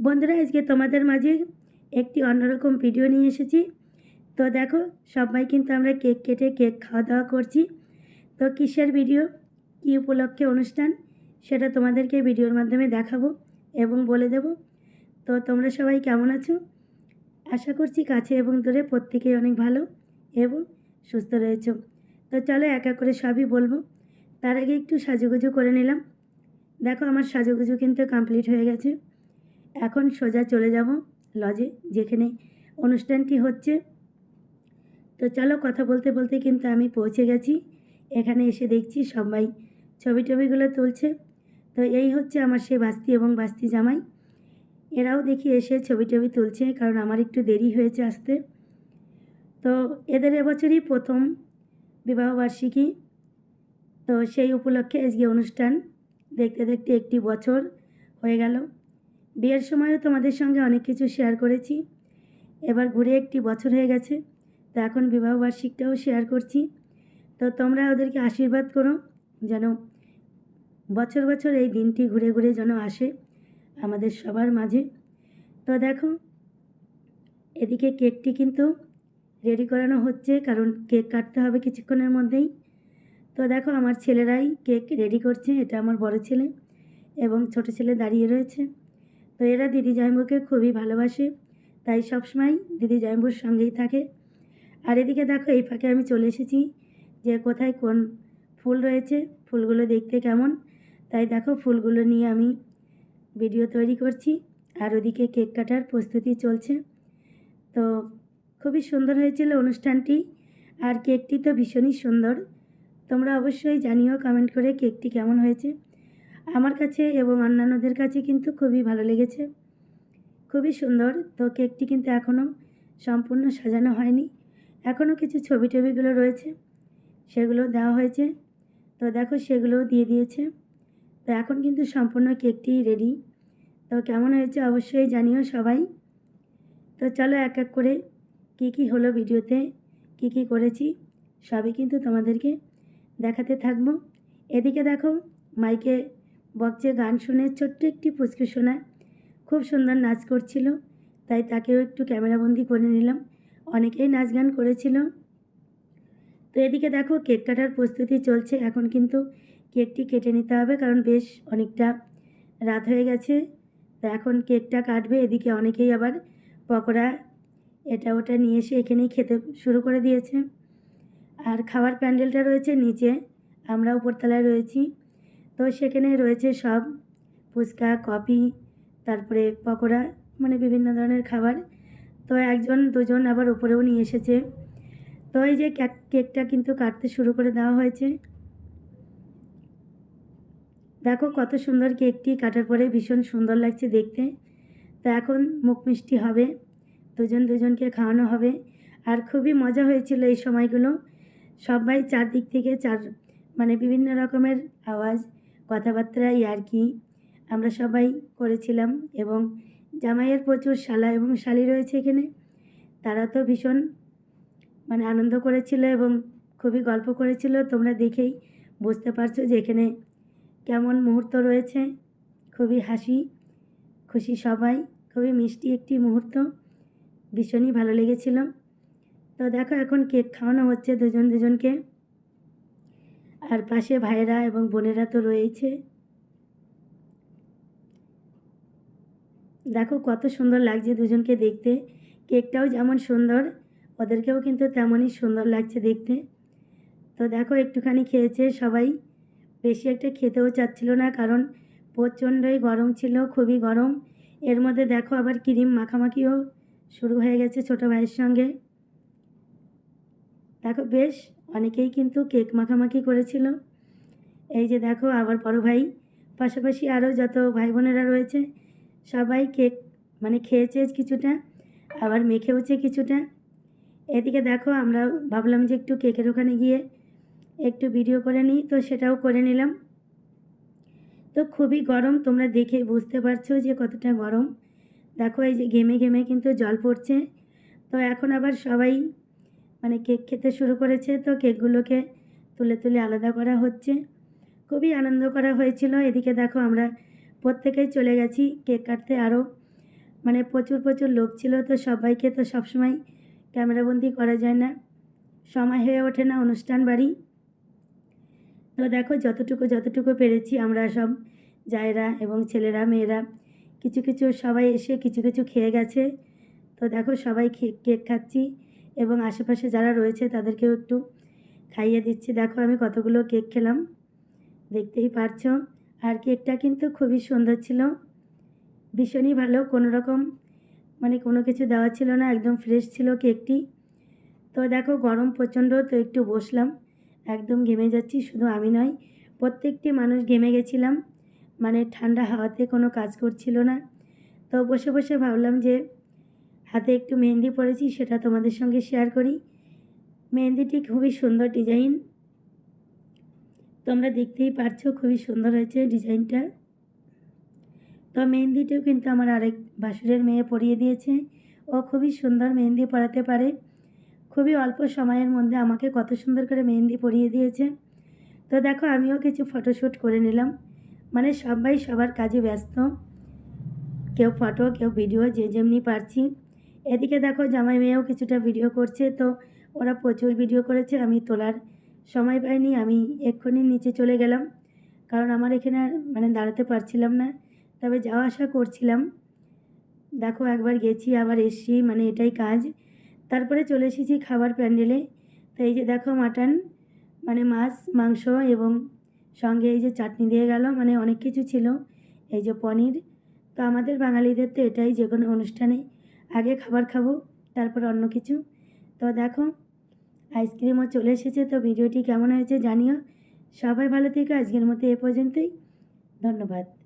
বন্ধুরা, আজকে তোমাদের মাঝে একটি অন্যরকম ভিডিও নিয়ে এসেছি। তো দেখো, সবাই কিন্তু আমরা কেক কেটে কেক খাওয়া দাওয়া করছি। তো কিসের ভিডিও কী উপলক্ষে অনুষ্ঠান, সেটা তোমাদেরকে ভিডিওর মাধ্যমে দেখাবো এবং বলে দেব। তো তোমরা সবাই কেমন আছো? আশা করছি কাছে এবং দূরে প্রত্যেকেই অনেক ভালো এবং সুস্থ রয়েছো। তো চলো, এক করে সবই বলব। তার আগে একটু সাজুগুজু করে নিলাম। দেখো, আমার সাজুগুজু কিন্তু কমপ্লিট হয়ে গেছে। এখন সোজা চলে যাব লজে যেখানে অনুষ্ঠানটি হচ্ছে। তো চলো কথা বলতে বলতে কিন্তু আমি পৌঁছে গেছি। এখানে এসে দেখছি সবাই ছবি টবিগুলো তুলছে। তো এই হচ্ছে আমার সে বাস্তি এবং বাস্তি জামাই। এরাও দেখি এসে ছবি টবি তুলছে, কারণ আমার একটু দেরি হয়েছে আসতে। তো এদের এবছরই প্রথম বিবাহবার্ষিকী তো সেই উপলক্ষে আজকে অনুষ্ঠান। দেখতে দেখতে একটি বছর হয়ে গেল। বিয়ের সময়ও তোমাদের সঙ্গে অনেক কিছু শেয়ার করেছি। এবার ঘুরে একটি বছর হয়ে গেছে, তো এখন বিবাহবার্ষিকটাও শেয়ার করছি। তো তোমরা ওদেরকে আশীর্বাদ করো, যেন বছর বছর এই দিনটি ঘুরে ঘুরে যেন আসে আমাদের সবার মাঝে। তো দেখো, এদিকে কেকটি কিন্তু রেডি করানো হচ্ছে, কারণ কেক কাটতে হবে কিছুক্ষণের মধ্যেই। তো দেখো, আমার ছেলেরাই কেক রেডি করছে, এটা আমার বড় ছেলে এবং ছোট ছেলে দাঁড়িয়ে রয়েছে। তো এরা দিদি জাইম্বুকে খুবই ভালোবাসে, তাই সবসময় দিদি জাইম্বুর সঙ্গেই থাকে। আর এদিকে দেখো, এই ফাঁকে আমি চলে এসেছি যে কোথায় কোন ফুল রয়েছে, ফুলগুলো দেখতে কেমন। তাই দেখো, ফুলগুলো নিয়ে আমি ভিডিও তৈরি করছি, আর ওদিকে কেক কাটার প্রস্তুতি চলছে। তো খুবই সুন্দর হয়েছিল অনুষ্ঠানটি, আর কেকটি তো ভীষণই সুন্দর। তোমরা অবশ্যই জানিও কমেন্ট করে কেকটি কেমন হয়েছে। আমার কাছে এবং অন্যান্যদের কাছে কিন্তু খুবই ভালো লেগেছে। খুবই সুন্দর। তো কেকটি কিন্তু এখনও সম্পূর্ণ সাজানো হয়নি। এখনও কিছু ছবি টবিগুলো রয়েছে। সেগুলো দেওয়া হয়েছে। তো দেখো, সেগুলোও দিয়ে দিয়েছে। তো এখন কিন্তু সম্পূর্ণ কেকটি রেডি তো কেমন হয়েছে অবশ্যই জানিও সবাই। তো চলো এক এক করে কী কী হলো ভিডিওতে, কী কী করেছি, সবই কিন্তু তোমাদেরকে দেখাতে থাকব। এদিকে দেখো, মাইকে বক্সে গান শুনে ছোট্ট একটি পুচকু শোনায় খুব সুন্দর নাচ করছিল, তাই তাকেও একটু ক্যামেরাবন্দি করে নিলাম। অনেকেই নাচ গান করেছিল। তো এদিকে দেখো, কেক কাটার প্রস্তুতি চলছে। এখন কিন্তু কেকটি কেটে নিতে হবে, কারণ বেশ অনেকটা রাত হয়ে গেছে। তো এখন কেকটা কাটবে, এদিকে অনেকেই আবার পকোড়া এটা ওটা নিয়ে এসে এখানেই খেতে শুরু করে দিয়েছে। আর খাবার প্যান্ডেলটা রয়েছে নিচে, আমরা উপরতলায় রয়েছি। তো সেখানে রয়েছে সব, ফুচকা, কফি, তারপরে পকোড়া মানে বিভিন্ন ধরনের খাবার। তো একজন, দুজন আবার উপরেও নিয়ে এসেছে। তো এই যে কেক- কেকটা কিন্তু কাটতে শুরু করে দেওয়া হয়েছে। দেখো কত সুন্দর কেকটি কাটার পরে ভীষণ সুন্দর লাগছে দেখতে। তো এখন মুখ মিষ্টি হবে, দুজন দুজনকে খাওয়ানো হবে। আর খুবই মজা হয়েছিল এই সময়গুলো। সবাই চারদিক থেকে চার মানে বিভিন্ন রকমের আওয়াজ কথাবার্তা কি। আমরা সবাই করেছিলাম এবং জামাইয়ের প্রচুর শালা এবং শালি রয়েছে এখানে। তারা তো ভীষণ মানে আনন্দ করেছিল এবং খুবই গল্প করেছিল। তোমরা দেখেই বুঝতে পারছ যে এখানে কেমন মুহূর্ত রয়েছে। খুবই হাসি, খুশি সবাই, খুবই মিষ্টি একটি মুহূর্ত। ভীষণই ভালো লেগেছিল। তো দেখো এখন কেক খাওয়ানো হচ্ছে দুজন দুজনকে। আর পাশে ভাইয়েরা এবং বোনেরা তো রয়েছে দেখো কত সুন্দর লাগছে দুজনকে দেখতে। কেকটাও যেমন সুন্দর, ওদেরকেও কিন্তু তেমনই সুন্দর লাগছে দেখতে। তো দেখো একটুখানি খেয়েছে সবাই। বেশি একটা খেতেও চাচ্ছিল না কারণ প্রচণ্ডই গরম ছিল, খুবই গরম। এর মধ্যে দেখো আবার ক্রিম মাখামাখিও শুরু হয়ে গেছে ছোটো ভাইয়ের সঙ্গে। দেখো, বেশ, অনেকেই কিন্তু কেক মাখামাখি করেছিল। এই যে দেখো, আবার বড় ভাই, পাশাপাশি আরও যত ভাই বোনেরা রয়েছে, সবাই কেক মানে খেয়েছে কিছুটা, আবার মেখেওছে কিছুটা। এদিকে দেখো, আমরা ভাবলাম যে একটু কেকের ওখানে গিয়ে একটু ভিডিও করে নিই, তো সেটাও করে নিলাম। তো খুবই গরম, তোমরা দেখে বুঝতে পারছ যে কতটা গরম। দেখো, এই যে ঘেমে ঘেমে কিন্তু জল পড়ছে। তো এখন আবার সবাই মানে কেক খেতে শুরু করেছে, তো কেকগুলোকে তুলে তুলে আলাদা করা হচ্ছে। খুবই আনন্দ করা হয়েছিল। এদিকে দেখো আমরা প্রত্যেকেই চলে গেছি কেক কাটতে। আরও মানে প্রচুর প্রচুর লোক ছিল, তো সবাইকে তো সবসময় ক্যামেরাবন্দি করা যায় না। সময় হয়ে ওঠে না অনুষ্ঠান বাড়ি। তো দেখো যতটুকু যতটুকু পেরেছি আমরা সব জায়রা এবং ছেলেরা, মেয়েরা কিছু কিছু সবাই এসে কিছু কিছু খেয়ে গেছে। তো দেখো সবাই কেক খাচ্ছি। এবং আশেপাশে যারা রয়েছে তাদেরকেও একটু খাইয়ে দিচ্ছি। দেখো আমি কতগুলো কেক খেলাম, দেখতেই পারছ। আর কেকটা কিন্তু খুবই সুন্দর ছিল, ভীষণই ভালো। কোনো রকম মানে কোনো কিছু দেওয়া ছিল না, একদম ফ্রেশ ছিল কেকটি। তো দেখো গরম প্রচণ্ড, তো একটু বসলাম, একদম ঘেমে যাচ্ছি, শুধু আমি নয়, প্রত্যেকটি মানুষ ঘেমে গেছিলাম। মানে ঠান্ডা হাওয়াতে কোনো কাজ করছিল না। তো বসে বসে ভাবলাম যে হাতে একটু মেহেন্দি পরেছি, সেটা তোমাদের সঙ্গে শেয়ার করি। মেহেন্দিটি খুবই সুন্দর ডিজাইন তোমরা দেখতেই পারছ খুবই সুন্দর হয়েছে ডিজাইনটা তো মেহেন্দিটিও কিন্তু আমার আরেক বাসুরের মেয়ে পরিয়ে দিয়েছে। ও খুবই সুন্দর মেহেন্দি পরাতে পারে। খুবই অল্প সময়ের মধ্যে আমাকে কত সুন্দর করে মেহেন্দি পরিয়ে দিয়েছে। তো দেখো, আমিও কিছু ফটোশ্যুট করে নিলাম। মানে সবাই সবার কাজে ব্যস্ত। কেউ ফটো কেউ ভিডিও যে যেমনি পারছি। এদিকে দেখো জামাই মেয়েও কিছুটা ভিডিও করছে, তো ওরা প্রচুর ভিডিও করেছে, আমি তোলার সময় পাইনি, আমি এক্ষুনি নিচে চলে গেলাম। কারণ আমার এখানে আর মানে দাঁড়াতে পারছিলাম না, তবে যাওয়া আসা করছিলাম। দেখো একবার গেছি, আবার এসছি মানে এটাই কাজ। তারপরে চলে এসেছি খাবার প্যান্ডেলে। তো এই যে দেখো মাটন মানে মাছ, মাংস এবং সঙ্গে এই যে চাটনি দিয়ে গেল মানে অনেক কিছু ছিল। এই যে পনির, তো আমাদের বাঙালিদের তো এটাই যে কোনো অনুষ্ঠানে আগে খাবার খাব, তারপর অন্য কিছু। তো দেখো, আইসক্রিমও চলে এসেছে। তো ভিডিওটি কেমন হয়েছে জানিও। সবাই ভালো থেকো। আজকের মতো এ পর্যন্তই। ধন্যবাদ।